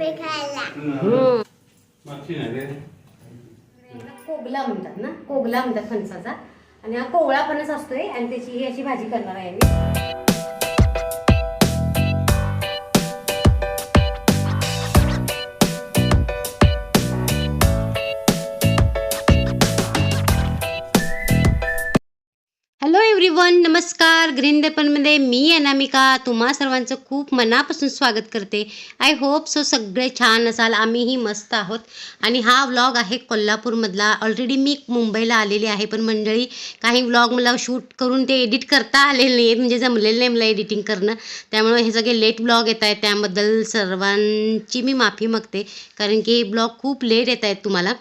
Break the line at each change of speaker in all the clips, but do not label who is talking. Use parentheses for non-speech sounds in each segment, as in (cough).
आप्पे खायला
कोगला म्हणतात ना? कोगला म्हणतात फणसाचा. आणि हा कोवळा फणस असतोय आणि त्याची ही अशी भाजी करणार आहे मी. हॅलो नमस्कार. ग्रीन देपनमध्ये मी अनामिका. तुम्हा सर्वांचं खूप मनापासून स्वागत करते. आय होप सो सगळे छान असाल. आम्हीही मस्त आहोत. आणि हा व्लॉग आहे कोल्हापूरमधला. ऑलरेडी मी मुंबईला आलेली आहे पण मंडळी काही व्लॉग मला शूट करून ते एडिट करता आलेले नाही आहेत. म्हणजे जमलेलं नाही मला एडिटिंग करणं. त्यामुळे हे सगळे लेट ब्लॉग येत आहेत. त्याबद्दल सर्वांची मी माफी मागते. कारण की ब्लॉग खूप लेट येत आहेत तुम्हाला.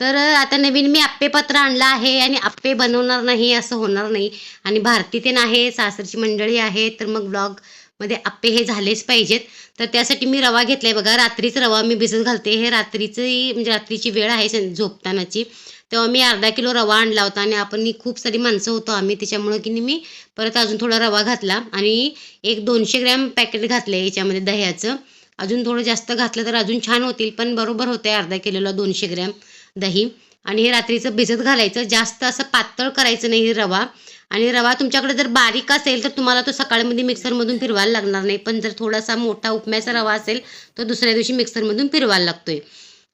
तर आता नवीन मी आप्पे पत्र आणलं आहे आणि आप्पे बनवणार नाही असं होणार नाही. आणि भारती ते आहे सासरची मंडळी आहे तर मग ब्लॉगमध्ये आप्पे हे झालेच पाहिजेत. तर त्यासाठी मी रवा घेतला आहे बघा रात्रीच रवा मी भिजत घालते. हे रात्रीची म्हणजे रात्रीची वेळ आहे झोपतानाची. तेव्हा मी अर्धा किलो रवा आणला होता आणि आपण खूप सारी माणसं होतो आम्ही त्याच्यामुळं की मी परत अजून थोडा रवा घातला. आणि एक दोनशे ग्रॅम पॅकेट घातलं आहे याच्यामध्ये दह्याचं. अजून थोडं जास्त घातलं तर अजून छान होतील पण बरोबर होते अर्धा किलोला दोनशे ग्रॅम. दही. आणि हे रात्रीचं भिजत घालायचं. जास्त असं पातळ करायचं नाही रवा. आणि रवा तुमच्याकडे जर बारीक असेल तर तुम्हाला तो सकाळमध्ये मिक्सरमधून फिरवायला लागणार नाही. पण जर थोडासा मोठा उपम्याचा रवा असेल तर दुसऱ्या दिवशी मिक्सरमधून फिरवायला लागतोय.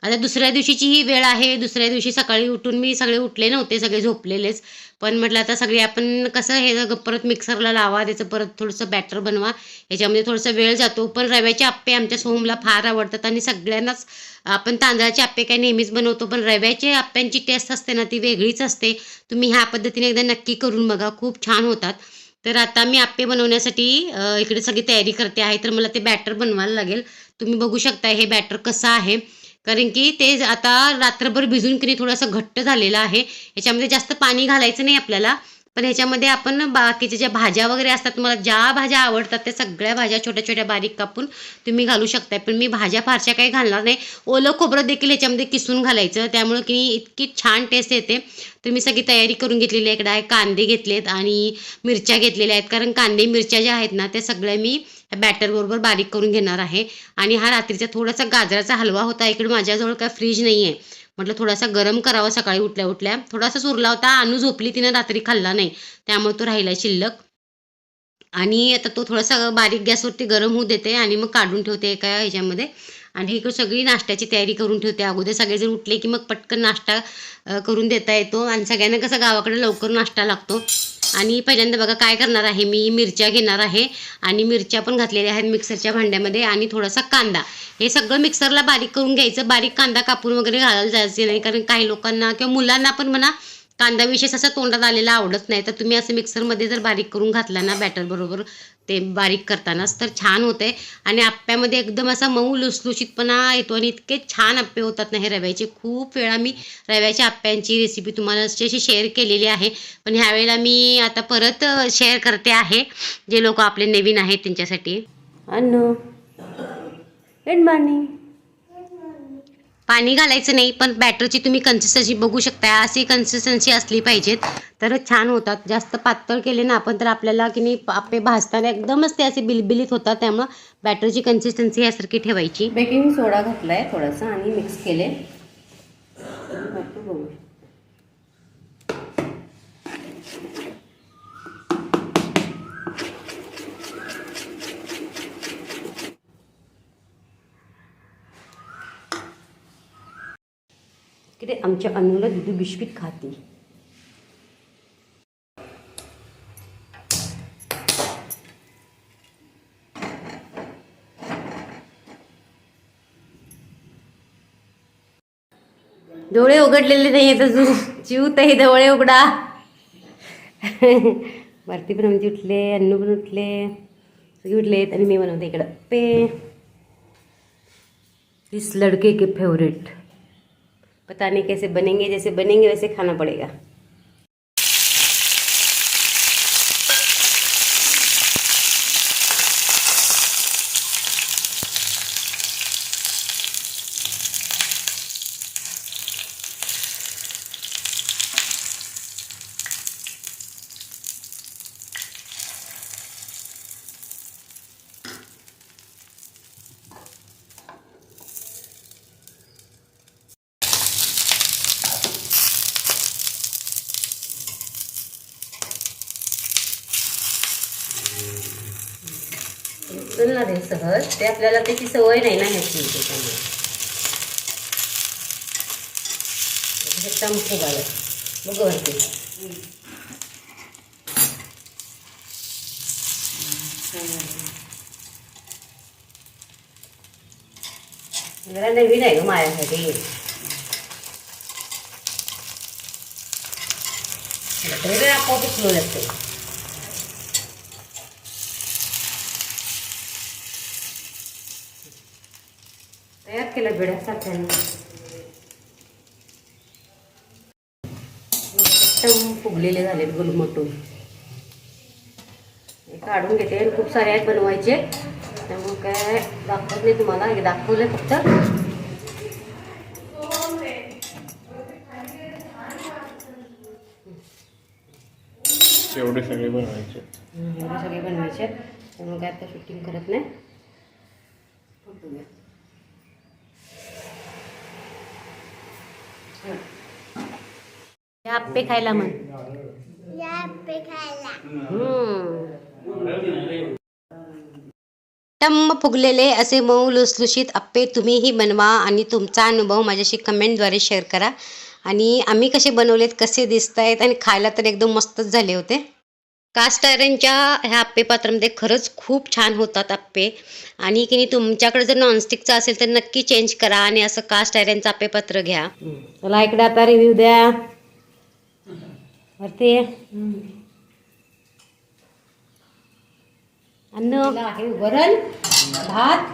आता दुसऱ्या दिवशीची ही वेळ आहे. दुसऱ्या दिवशी सकाळी उठून मी सगळे उठले नव्हते सगळे झोपलेलेच. पण म्हटलं आता सगळे आपण कसं हे परत मिक्सरला लावा त्याचं परत थोडंसं बॅटर बनवा. याच्यामध्ये थोडंसं वेळ जातो. पण रव्याचे आप्पे आमच्या सोहमला फार आवडतात आणि सगळ्यांनाच आपण तांदळाचे आप्पे काय नेहमीच बनवतो पण रव्याचे आप्प्यांची टेस्ट असते ना ती वेगळीच असते. तुम्ही ह्या पद्धतीने एकदा नक्की करून बघा. खूप छान होतात. तर आता मी आप्पे बनवण्यासाठी इकडे सगळी तयारी करते आहे. तर मला ते बॅटर बनवायला लागेल. तुम्ही बघू शकता हे बॅटर कसं आहे. कारण की ते आता रात्रभर भिजून की थोडंसं घट्ट झालेलं आहे. याच्यामध्ये जास्त पाणी घालायचं नाही आपल्याला. पण ह्याच्यामध्ये आपण बाकीच्या ज्या भाज्या वगैरे असतात मला ज्या भाज्या आवडतात त्या सगळ्या भाज्या छोट्या छोट्या बारीक कापून तुम्ही घालू शकताय. पण मी भाज्या फारशा काही घालणार नाही. ओलं खोबरं देखील ह्याच्यामध्ये किसून घालायचं. त्यामुळं की इतकी छान टेस्ट येते. तर मी सगळी तयारी करून घेतलेली आहे. इकडे आहे कांदे घेतलेत आणि मिरच्या घेतलेल्या आहेत. कारण कांदे मिरच्या ज्या आहेत ना त्या सगळ्या मी बॅटरबरोबर बारीक करून घेणार आहे. आणि हा रात्रीचा थोडासा गाजराचा हलवा होता. इकडे माझ्याजवळ काय फ्रीज नाही आहे म्हटलं थोडासा गरम करावा सकाळी उठल्या उठल्या. थोडासा उरला होता. अनु झोपली. तिनं रात्री खाल्ला नाही. त्यामुळे तो राहिला शिल्लक. आणि आता तो थोडासा बारीक गॅसवरती गरम होऊ देते. आणि मग काढून ठेवते एका ह्याच्यामध्ये. आणि इकडे सगळी नाश्त्याची तयारी करून ठेवते. अगोदर सगळेजण उठले की मग पटकन नाश्ता करून देता येतो. आणि सगळ्यांना कसं गावाकडे लवकर नाश्ता लागतो. आणि पहिल्यांदा बघा काय करणार आहे मी मिरच्या घेणार आहे. आणि मिरच्या पण घातलेल्या आहेत मिक्सरच्या भांड्यामध्ये आणि थोडासा कांदा. हे सगळं मिक्सरला बारीक करून घ्यायचं. बारीक कांदा कापून वगैरे घालायला जायचे नाही. कारण काही लोकांना किंवा मुलांना पण म्हणा कांदा विशेष असा तोंडात आलेला आवडत नाही. तर तुम्ही असं मिक्सरमध्ये जर बारीक करून घातला ना बॅटर बरोबर ते बारीक करतानाच तर छान होते. आणि आप्प्यामध्ये एकदम असा मऊ लुसलुशीतपणा येतो आणि इतके छान आप्पे होतात ना हे रव्याचे. खूप वेळा मी रव्याच्या आप्प्यांची रेसिपी तुम्हाला अशी शेअर केलेली आहे. पण ह्यावेळेला मी आता परत शेअर करते आहे. जे लोक आपले नवीन आहेत त्यांच्यासाठी. अन्न. गुड मॉर्निंग पाणी घालायचं नाही पण बॅटरची तुम्ही कन्सिस्टन्सी बघू शकता अशी कन्सिस्टन्सी असली पाहिजेत. तर छान होतात. जास्त पातळ केले ना आपण तर आपल्याला की नाही आपे भाजताना एकदमच ते असे बिलबिलीत होतात. त्यामुळं बॅटरची कन्सिस्टन्सी यासारखी ठेवायची. बेकिंग सोडा घातला आहे थोडासा आणि मिक्स केले. बघू. ते आमच्या अनुला दुधू बिस्किट खाते. डोळे उघडलेले नाही आहेत अजून. जीव तही डोळे उघडा. भारती पण आमचे उठले अन्नू पण उठले. सगळे उठलेत आणि मी बनवते इकडं. पे. इस लड़के के फेवरेट पता नहीं कैसे बनेंगे जैसे बनेंगे वैसे खाना पड़ेगा। सहज. ते आपल्याला त्याची सवय नाही ना ह्याची त्याच्यामुळे. हे बघ वरती. जरा नवीन आहे ग माझ्यासाठी. आपोआप स्लो लागते तयार केलं बेड्या एकदम फुगलेले झाले गुलमटून. काढून घेते. आणि खूप सारे आहेत बनवायचे. त्यामुळे काय दाखवत नाही तुम्हाला. हे दाखवले फक्त.
एवढे सगळे बनवायचे.
एवढे सगळे बनवायचे. त्यामुळे काय आता शूटिंग करत नाही. आप्पे खायला म्हण. हम्म. टम्म फुगलेले असे मऊ लुसलुशीत आप्पे तुम्हीही बनवा आणि तुमचा अनुभव माझ्याशी कमेंटद्वारे शेअर करा. आणि आम्ही कसे बनवलेत कसे दिसत आहेत आणि खायला तर एकदम मस्तच झाले होते. कास्ट आयरनच्या ह्या आप्पे पात्रामध्ये खरंच खूप छान होतात आप्पे. आणि की नाही तुमच्याकडे जर नॉनस्टिकचं असेल तर नक्की चेंज करा आणि असं कास्ट आयरनचं आप्पे पात्र घ्या. चला इकडे आता रिव्ह्यू द्या. वरती अन्न. आहे वरण भात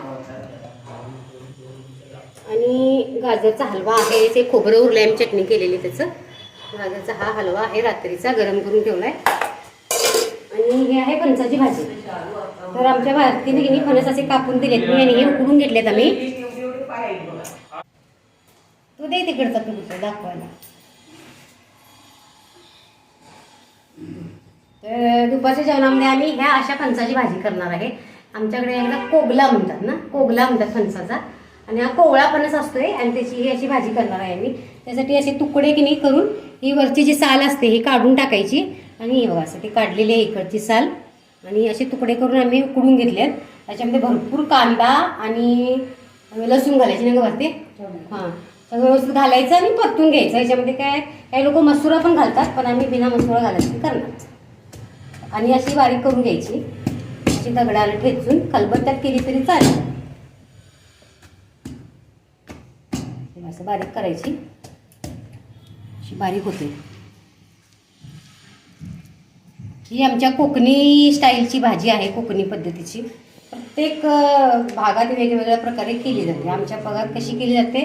आणि गाजरचा हलवा आहे. ते खोबरं उरलंय आम्ही चटणी केलेली त्याचं. गाजरचा हा हलवा आहे रात्रीचा गरम करून ठेवलाय. आणि हे आहे फणसाची भाजी. तर आमच्या भारतीने की फणस असे कापून दिलेत. मी आणि हे उकडून घेतलेत आम्ही. तू दे तिकडचा तुमचं दाखवायला तर दुपारच्या जेवणामध्ये आम्ही ह्या अशा फणसाची भाजी करणार आहे. आमच्याकडे एकदा कोगला म्हणतात ना? कोगला म्हणतात फणसाचा. आणि हा कोवळा फणस असतोय आणि त्याची ही अशी भाजी करणार आहे आम्ही. त्यासाठी असे तुकडे की नाही करून ही वरची जी साल असते ही काढून टाकायची. आणि हे बघा असं ते काढलेली आहे इकडची साल. आणि असे तुकडे करून आम्ही उकडून घेतले आहेत. त्याच्यामध्ये भरपूर कांदा आणि लसूण घालायची ना ते हां. सगळं व्यवस्थित घालायचं आणि परतून घ्यायचं. याच्यामध्ये काय काही लोक मसुरा पण घालतात पण आम्ही बिना मसुरा घालायची करणार. आणि अशी बारीक करून घ्यायची. अशी दगडाला ठेचून खलबत्त्यात केली तरी चालेल. असं बारीक करायची. अशी बारीक होते. ही आमच्या कोकणी स्टाईलची भाजी आहे कोकणी पद्धतीची. प्रत्येक भागात वेगवेगळ्या प्रकारे केली जाते. आमच्या भागात कशी केली जाते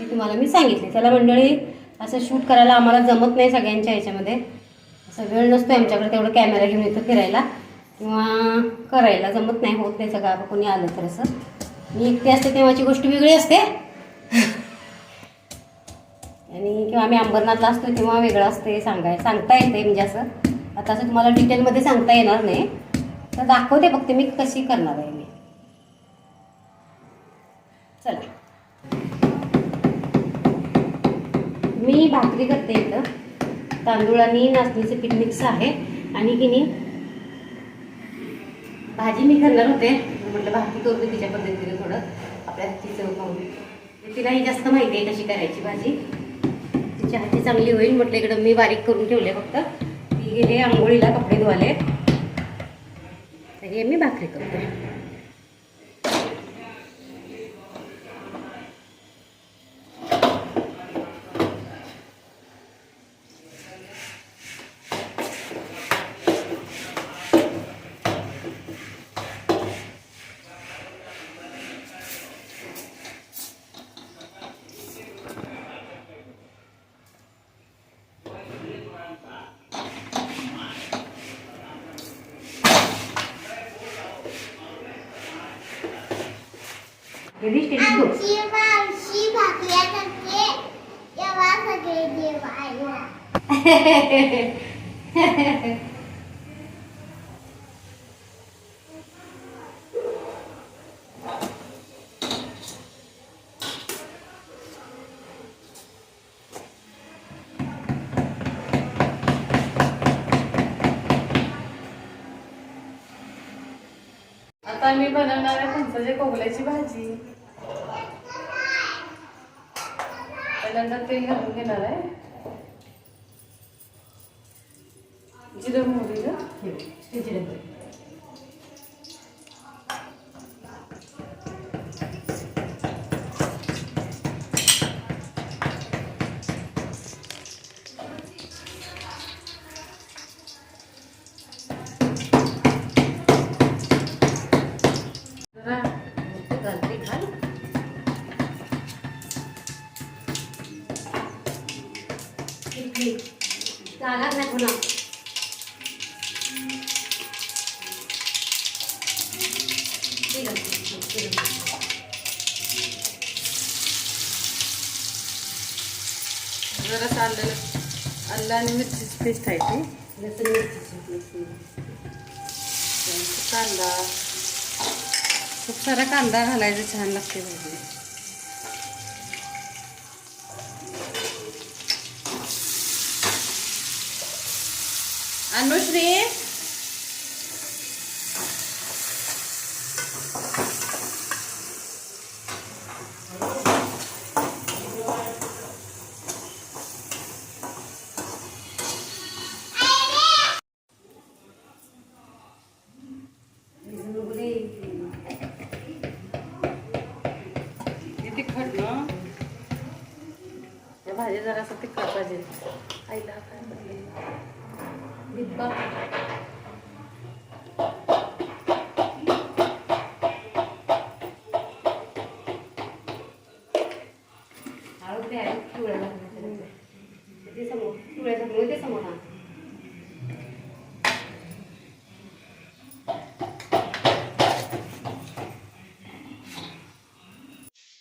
हे तुम्हाला मी सांगितले. त्याला मंडळी असं शूट करायला आम्हाला जमत नाही सगळ्यांच्या ह्याच्यामध्ये. असं वेळ नसतो आमच्याकडे तेवढं कॅमेरा घेऊन येतो फिरायला. किंवा करायला जमत नाही होत नाही सगळं. कोणी आलं तर असं. मी एकटी असते तेव्हाची गोष्ट वेगळी असते. (laughs) आणि किंवा आम्ही अंबरनाथला असतो तेव्हा वेगळं असते सांगाय सांगता येते म्हणजे असं. आता असं तुम्हाला डिटेलमध्ये सांगता येणार नाही. तर दाखवते फक्त मी कशी करणार आहे मी. चला. मी भाकरी करते इथं. तांदूळ आणि नाचणीचे पीठ मिक्स आहे. आणि की नाही भाजी मी करणार होते. म्हटलं भाकरी करते तिच्या पद्धतीने थोडं. आपल्या हातची पाहून. तिलाही जास्त माहिती आहे कशी करायची भाजी. तिच्या हाती चांगली होईल म्हटलं इकडं मी बारीक करून ठेवले फक्त. गेले आंघोळीला कपडे धुवाले तर हे मी भाकरी करते.
जेवायला
आता
आता मी बनवणार आहे फणसाच्या कोगल्याची भाजी. पहिल्यांदा तेल घालून घेणार आहे जिरं
जागा नाही पुन्हा. ठीक आहे.
जरा आलं आलं आणि मिरचीची पेस्ट आहे ती.
लसूण पेस्ट.
कांदा. खूप सारा कांदा घालायचा छान लागते भाजी अनुश्री हे तिखट ना या भाजी जरासं तिखट पाहिजे. आईला काय म्हणले? बिब्बा.
हळद ते आहे, पिवळ्या टाकण्याचं. ते समोर पिवळ्या टाकलं ते समोर आण.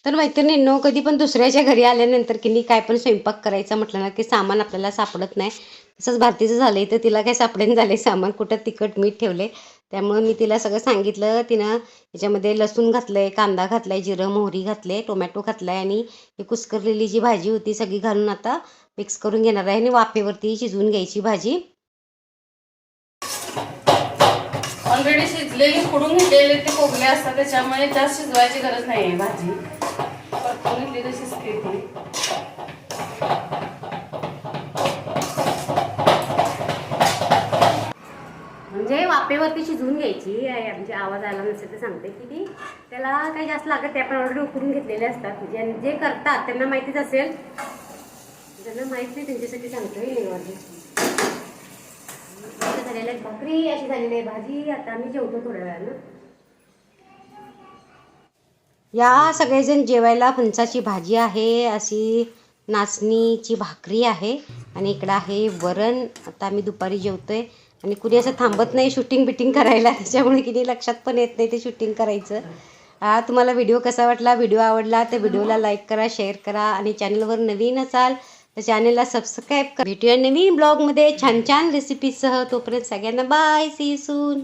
तर मैत्रिणींनो कधी पण दुसऱ्याच्या घरी आल्यानंतर की नाही काय पण स्वयंपाक करायचा म्हटलं ना की सामान आपल्याला सापडत नाही. तसंच भारतीचं झालं तर तिला काय सापडेन झाले सामान कुठं तिखट मीठ ठेवले त्यामुळे मी तिला सगळं सांगितलं. तिनं याच्यामध्ये लसूण घातलंय कांदा घातलाय जिरं मोहरी घातले टोमॅटो घातलाय आणि ही कुस्करलेली जी भाजी होती सगळी घालून आता मिक्स करून घेणार आहे आणि वाफेवरती शिजवून घ्यायची भाजी.
ऑलरेडी शिजलेली फोडून घेतलेले ते कोगले असतात त्याच्यामुळे जास्त शिजवायची गरज नाही आहे भाजी शिजते
म्हणजे वापेवरती शिजवून घ्यायची म्हणजे आवाज आला नसेल तर सांगते की ती. त्याला काही जास्त लागत ते आपण ऑलरेडी उकळून घेतलेले असतात. जे जे करतात त्यांना माहितीच असेल. ज्यांना माहीत नाही त्यांच्यासाठी सांगतोय निर्वाजी झालेलं आहे भाकरी अशी झालेली आहे भाजी. आता आम्ही जेवतो थोड्या वेळानं. या सगळेजण जेवायला फणसाची भाजी आहे अशी नाचणीची भाकरी आहे. आणि इकडं आहे वरण. आता आम्ही दुपारी जेवतोय. आणि कुणी असं थांबत नाही शूटिंग बिटिंग करायला त्याच्यामुळे किती लक्षात पण येत नाही ते शूटिंग करायचं. हा तुम्हाला व्हिडिओ कसा वाटला? व्हिडिओ आवडला तर व्हिडिओला लाईक करा शेअर करा आणि चॅनलवर नवीन असाल तर चॅनलला सबस्क्राईब करा. भेटूया नवीन ब्लॉगमध्ये छान छान रेसिपीसह तोपर्यंत सगळ्यांना बाय सी सून